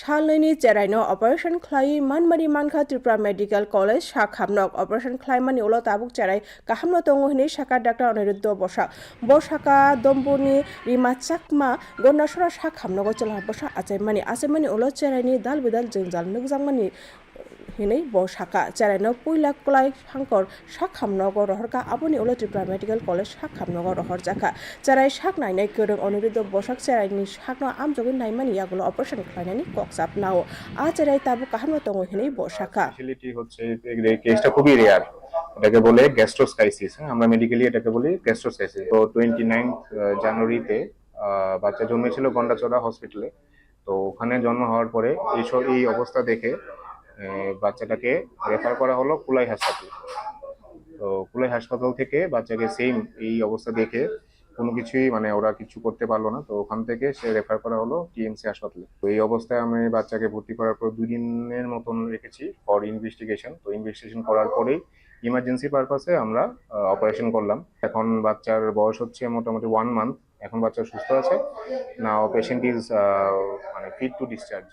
সালনী চেরাইন অপারেশন খ্লাই মানমারি মানখা ত্রিপুরা মেডিকেল কলেজ শাখামনক অপারেশন খ্লাইমানি উল তাবুক চেরাই কাহামন তঙ্গহিনী শাখার ডাক্তার অনিরুদ্ধ বসা। বসাকা দম্বনি রিমা চাকমা গন্নাসরা শাখামনক চলা বসা। আচাই মানি আচাই মানি উল চেরাইনি দাল বিদাল জঞ্জাল নুকজাংমানি hinui bo saka charano পইলা কলাই শাঙ্কর শাক nogor rohorka aboni ulo tripura college college খামনগর রহর জাখা jaka charai নাই নাই köröng অনুরোধ বসাক চেরাই নি ন আম জগন নাইমানি ইয়াগুলো অপারেশন খাইনানি কক্সাপ নাও। আ চেরাই তাবু কাহানো তঙ্গ হিনি ব শাখা হচ্ছে খুবই রেয়ার এটাকে বলে গ্যাস্ট্রোসাইসিস আমরা মেডিকেলি এটাকে বলি গ্যাস্ট্রোসাইসিস তো টোয়েন্টি নাইনথ জানুয়ারিতে বাচ্চা জন্মেছিল গন্ডাচড়া হসপিটালে তো ওখানে জন্ম হওয়ার পরে এইসব, এই অবস্থা দেখে বাচ্চাটাকে রেফার করা হলো কুলাই হাসপাতাল। তো কুলাই হাসপাতাল থেকে বাচ্চাকে সেম এই অবস্থা দেখে কোনো কিছুই মানে ওরা কিছু করতে পারল না। তো ওখান থেকে সে রেফার করা হলো টিএমসি হাসপাতালে। তো এই অবস্থায় আমি বাচ্চাকে ভর্তি করার পর দুই দিনের মতন রেখেছি ফর ইনভেস্টিগেশন তো ইনভেস্টিগেশন করার পরেই ইমার্জেন্সি পারপাসে আমরা অপারেশন করলাম। এখন বাচ্চার বয়স হচ্ছে মোটামুটি ওয়ান মান্থ এখন বাচ্চা সুস্থ আছে। না পেশেন্ট ইজ মানে ফিট টু ডিসচার্জ